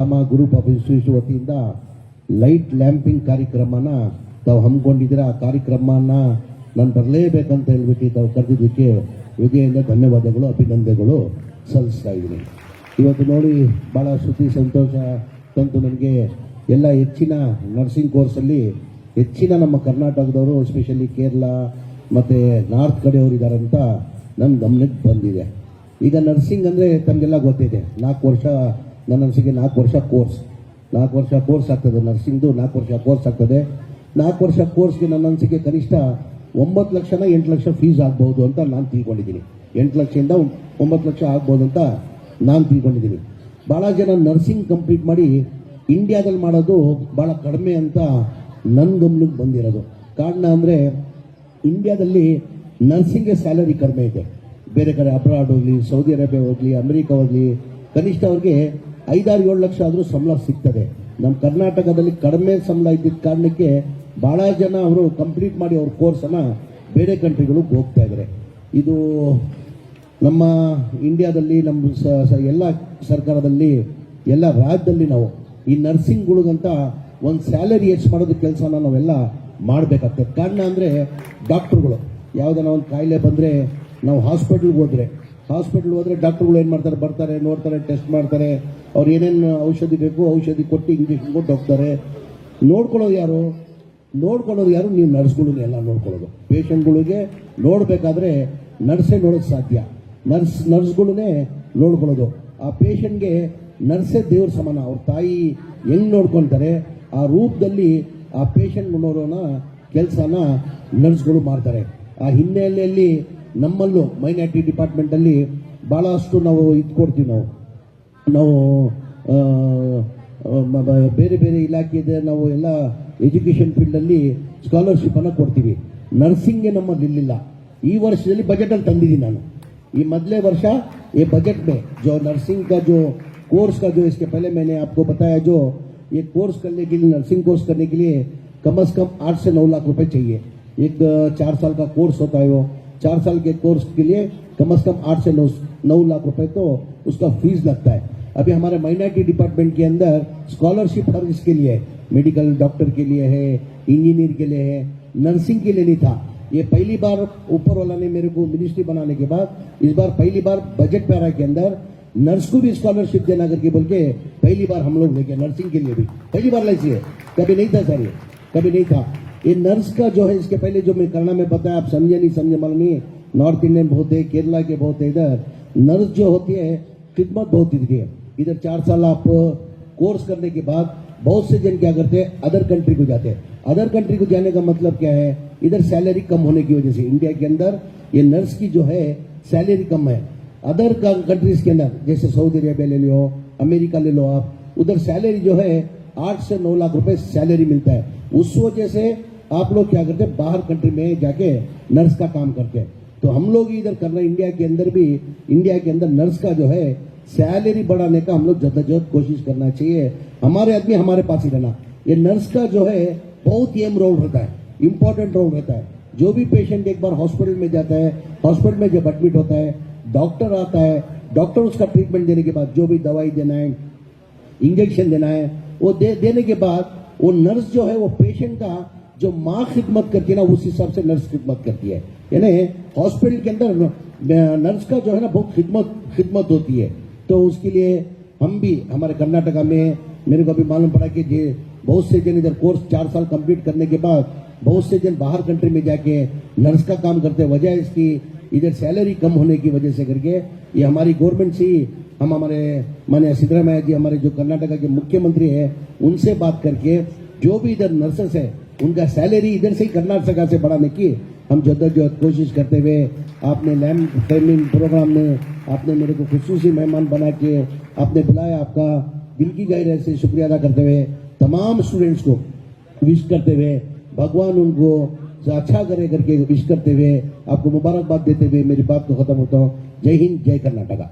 ನಮ್ಮ ಗುರು ಇನ್ಸ್ಟಿಟ್ಯೂಟ್ ವತಿಯಿಂದ light lamping ಕಾರ್ಯಕ್ರಮನ ತಾವು ಹಮ್ಮಿಕೊಂಡಿದ್ದೀರ? ಆ ಕಾರ್ಯಕ್ರಮನ ನಾನು ಬರಲೇಬೇಕಂತ ಹೇಳ್ಬಿಟ್ಟು ತಾವು ಕರೆದಿದ್ದಕ್ಕೆ ಹೃದಯದಿಂದ ಧನ್ಯವಾದಗಳು, ಅಭಿನಂದನೆಗಳು ಸಲ್ಲಿಸ್ತಾ ಇದ್ದೀನಿ. ಇವತ್ತು ನೋಡಿ ಭಾಳ ಸುದ್ದಿ, ಸಂತೋಷ ತಂತು ನನಗೆ ಎಲ್ಲ ಹೆಚ್ಚಿನ ನರ್ಸಿಂಗ್ ಕೋರ್ಸಲ್ಲಿ ಹೆಚ್ಚಿನ ನಮ್ಮ ಕರ್ನಾಟಕದವರು ಎಸ್ಪೆಷಲಿ ಕೇರಳ ಮತ್ತು ನಾರ್ತ್ ಕಡೆಯವರು ಇದ್ದಾರೆ ಅಂತ ನನ್ನ ಗಮನಕ್ಕೆ ಬಂದಿದೆ. ಈಗ ನರ್ಸಿಂಗ್ ಅಂದರೆ ತಮಗೆಲ್ಲ ಗೊತ್ತಿದೆ ನಾಲ್ಕು ವರ್ಷ ನನ್ನ ಅನಿಸಿಕೆ ನಾಲ್ಕು ವರ್ಷ ಕೋರ್ಸ್. ನಾಲ್ಕು ವರ್ಷ ಕೋರ್ಸ್ ಆಗ್ತದೆ. ನರ್ಸಿಂಗ್ದು ನಾಲ್ಕು ವರ್ಷ ಕೋರ್ಸ್ ಆಗ್ತದೆ. ನಾಲ್ಕು ವರ್ಷ ಕೋರ್ಸ್ಗೆ ನನ್ನ ಅನಿಸಿಕೆ ಕನಿಷ್ಠ ಒಂಬತ್ತು ಲಕ್ಷನ ಎಂಟು ಲಕ್ಷ ಫೀಸ್ ಆಗ್ಬೋದು ಅಂತ ನಾನು ತಿಳ್ಕೊಂಡಿದ್ದೀನಿ. ಎಂಟು ಲಕ್ಷದಿಂದ ಒಂಬ- ಒಂಬತ್ತು ಲಕ್ಷ ಆಗ್ಬೋದು ಅಂತ ನಾನು ತಿಳ್ಕೊಂಡಿದ್ದೀನಿ. ಭಾಳ ಜನ ನರ್ಸಿಂಗ್ ಕಂಪ್ಲೀಟ್ ಮಾಡಿ ಇಂಡಿಯಾದಲ್ಲಿ ಮಾಡೋದು ಭಾಳ ಕಡಿಮೆ ಅಂತ ನನ್ನ ಗಮನಕ್ಕೆ ಬಂದಿರೋದು. ಕಾರಣ ಅಂದರೆ ಇಂಡಿಯಾದಲ್ಲಿ ನರ್ಸಿಂಗ್ಗೆ ಸ್ಯಾಲರಿ ಕಡಿಮೆ ಇದೆ. ಬೇರೆ ಕಡೆ ಅಬ್ರಾಡ್ ಹೋಗಲಿ, ಸೌದಿ ಅರೇಬಿಯಾ ಹೋಗಲಿ, ಅಮೆರಿಕ ಹೋಗಲಿ, ಕನಿಷ್ಠ ಅವ್ರಿಗೆ ಐದಾರು ಏಳು ಲಕ್ಷ ಆದರೂ ಸಂಬಳ ಸಿಗ್ತದೆ. ನಮ್ಮ ಕರ್ನಾಟಕದಲ್ಲಿ ಕಡಿಮೆ ಸಂಬಳ ಇದ್ದಿದ್ದ ಕಾರಣಕ್ಕೆ ಭಾಳ ಜನ ಅವರು ಕಂಪ್ಲೀಟ್ ಮಾಡಿ ಅವ್ರ ಕೋರ್ಸನ್ನು ಬೇರೆ ಕಂಟ್ರಿಗಳಿಗೆ ಹೋಗ್ತಾ ಇದ್ದಾರೆ ಇದು ನಮ್ಮ ಇಂಡಿಯಾದಲ್ಲಿ ನಮ್ಮ ಎಲ್ಲ ಸರ್ಕಾರದಲ್ಲಿ, ಎಲ್ಲ ರಾಜ್ಯದಲ್ಲಿ ನಾವು ಈ ನರ್ಸಿಂಗ್ಗಳಿಗಂತ ಒಂದು ಸ್ಯಾಲರಿ ಹೆಚ್ಚು ಮಾಡೋದು ಕೆಲಸನ ನಾವೆಲ್ಲ ಮಾಡಬೇಕಾಗ್ತದೆ. ಕಾರಣ ಅಂದರೆ ಡಾಕ್ಟ್ರುಗಳು ಯಾವುದನ್ನ ಒಂದು ಕಾಯಿಲೆ ಬಂದರೆ ನಾವು ಹಾಸ್ಪಿಟ್ಲ್ಗೆ ಹೋದರೆ ಹಾಸ್ಪಿಟ್ಲ್ ಹೋದ್ರೆ ಡಾಕ್ಟರ್ಗಳು ಏನು ಮಾಡ್ತಾರೆ, ಬರ್ತಾರೆ, ನೋಡ್ತಾರೆ, ಟೆಸ್ಟ್ ಮಾಡ್ತಾರೆ. ಅವ್ರು ಏನೇನು ಔಷಧಿ ಬೇಕು, ಔಷಧಿ ಕೊಟ್ಟು ಇಂಜೆಕ್ಷನ್ ಕೊಟ್ಟು ಹೋಗ್ತಾರೆ. ನೋಡ್ಕೊಳ್ಳೋದು ಯಾರು? ನೋಡ್ಕೊಳ್ಳೋದು ಯಾರು? ನೀವು ನರ್ಸ್ಗಳನ್ನ ಎಲ್ಲ ನೋಡ್ಕೊಳ್ಳೋದು. ಪೇಷಂಟ್ಗಳಿಗೆ ನೋಡಬೇಕಾದ್ರೆ ನರ್ಸೇ ನೋಡೋದು ಸಾಧ್ಯ. ನರ್ಸ್ ನರ್ಸ್ಗಳನ್ನೇ ನೋಡ್ಕೊಳ್ಳೋದು. ಆ ಪೇಷಂಟ್ಗೆ ನರ್ಸೇ ದೇವ್ರ ಸಮಾನ. ಅವ್ರ ತಾಯಿ ಹೆಂಗ್ ನೋಡ್ಕೊತಾರೆ? ಆ ರೂಪದಲ್ಲಿ ಆ ಪೇಷಂಟ್ ನೋಡೋನ, ಕೆಲಸನ ನರ್ಸ್ಗಳು ಮಾಡ್ತಾರೆ. ಆ ಹಿನ್ನೆಲೆಯಲ್ಲಿ ನಮ್ಮಲ್ಲೂ ಮೈನಾರಿಟಿ ಡಿಪಾರ್ಟ್ಮೆಂಟಲ್ಲಿ ಭಾಳಷ್ಟು ನಾವು ಇದ್ಕೊಡ್ತೀವಿ ನಾವು ನಾವು ಆ, ಆ, ಮ- ಬ- ಬೇರೆ ಬೇರೆ ಇಲಾಖೆ ಇದೆ ನಾವು ಎಲ್ಲ ಎಜುಕೇಷನ್ ಫೀಲ್ಡಲ್ಲಿ ಸ್ಕಾಲರ್ಶಿಪ್ಪನ್ನು ಕೊಡ್ತೀವಿ ನರ್ಸಿಂಗ್ಗೆ ನಮ್ಮಲ್ಲಿ ಇರಲಿಲ್ಲ ಈ ವರ್ಷದಲ್ಲಿ ಬಜೆಟಲ್ಲಿ ತಂದಿದ್ದೀನಿ ನಾನು ಈ ಮೊದಲೇ ವರ್ಷ ये बजट में जो नर्सिंग का जो कोर्स का जो इसके पहले मैंने आपको बताया जो ये कोर्स करने के लिए नर्सिंग कोर्स करने के लिए कम से कम आठ से नौ लाख रुपए चाहिए एक अ, चार साल का कोर्स होता है वो चार साल के कोर्स के लिए कम से कम आठ से नौ नौ लाख रुपए तो उसका फ़ीस लगता है। अभी हमारे माइनॉरिटी डिपार्टमेंट के अंदर स्कॉलरशिप हर इसके लिए? मेडिकल डॉक्टर के लिए है इंजीनियर के लिए है नर्सिंग के लिए नहीं था। ये पहली बार ऊपर वाला ने मेरे को मिनिस्ट्री बनाने के बाद, इस बार पहली बार बजट पैरा के अंदर नर्स को भी स्कॉलरशिप देना करके बोल के पहली बार हम लोग लेके नर्सिंग के लिए भी। पहली बार लाइसी है कभी नहीं था सर ये। कभी नहीं था। ये नर्स का जो है, इसके पहले जो मैं करना, में बताया, आप समझे नहीं, समझे मालूम नहीं नॉर्थ इंडियन बहुत है, केरला के बहुत है, इधर। नर्स जो होती है, खिदमत बहुत होती है। इधर चार साल आप कोर्स करने के बाद बहुत से जन क्या करते हैं, अदर कंट्री को जाते हैं। अदर कंट्री को जाने का मतलब क्या है? इधर सैलरी कम होने की वजह से, इंडिया के अंदर ये नर्स की जो है, सैलरी कम है। अदर कंट्रीज़ के अंदर, जैसे सऊदी अरेबिया ले लो, अमेरिका ले लो आप, उधर सैलरी जो है, आठ से नौ लाख रुपए सैलरी मिलता है। उस वजह से आप लोग क्या करते हैं? बाहर कंट्री में जाके नर्स का काम करते हैं। तो हम लोग इधर कर रहे हैं। इंडिया के अंदर भी इंडिया के अंदर नर्स का जो है सैलरी बढ़ाने का हम लोग जद्दोजहद कोशिश करना चाहिए। हमारे आदमी हमारे पास ही रहना। ये नर्स का जो है, बहुत ही अहम रोल रहता है। इंपॉर्टेंट रोल रहता है। जो भी पेशेंट एक बार हॉस्पिटल में जाता है हॉस्पिटल में जब एडमिट होता है डॉक्टर आता है डॉक्टर उसका ट्रीटमेंट देने के बाद जो भी दवाई देना है इंजेक्शन देना है, वो दे, देने के बाद वो नर्स जो है, वो पेशेंट का जो माँ खिदमत करती है ना, उस हिसाब से नर्स खिदमत करती है। यानी हॉस्पिटल के अंदर नर्स का जो है ना, बहुत खिदमत खिदमत होती है। तो उसके लिए हम भी, हमारे कर्नाटका में, मेरे को अभी मालूम पड़ा कि ये बहुत से जन इधर कोर्स चार साल कंप्लीट करने के बाद, बहुत से जन बाहर कंट्री में जाके नर्स का काम करते हैं। वजह इसकी, इधर सैलरी कम होने की वजह से करके, ये हमारी गवर्नमेंट से हम हमारे माने सिद्धरामैया जी, हमारे जो कर्नाटका के मुख्यमंत्री है, उनसे बात करके, जो भी इधर नर्सेस है उनका सैलरी इधर से ही कर्नाटका से बढ़ाने की। हम जद्दोजहद कोशिश करते हुए आपने लैम्प ट्रेनिंग प्रोग्राम में आपने मेरे को खसूसी मेहमान बना के आपने बुलाया आपका। दिल की गहराई से शुक्रिया अदा करते हुए तमाम स्टूडेंट्स को विश करते हुए, भगवान उनको अच्छा करे करके विश करते हुए, आपको मुबारकबाद देते हुए मेरी बात को खत्म होता हूँ। जय हिंद, जय कर्नाटका.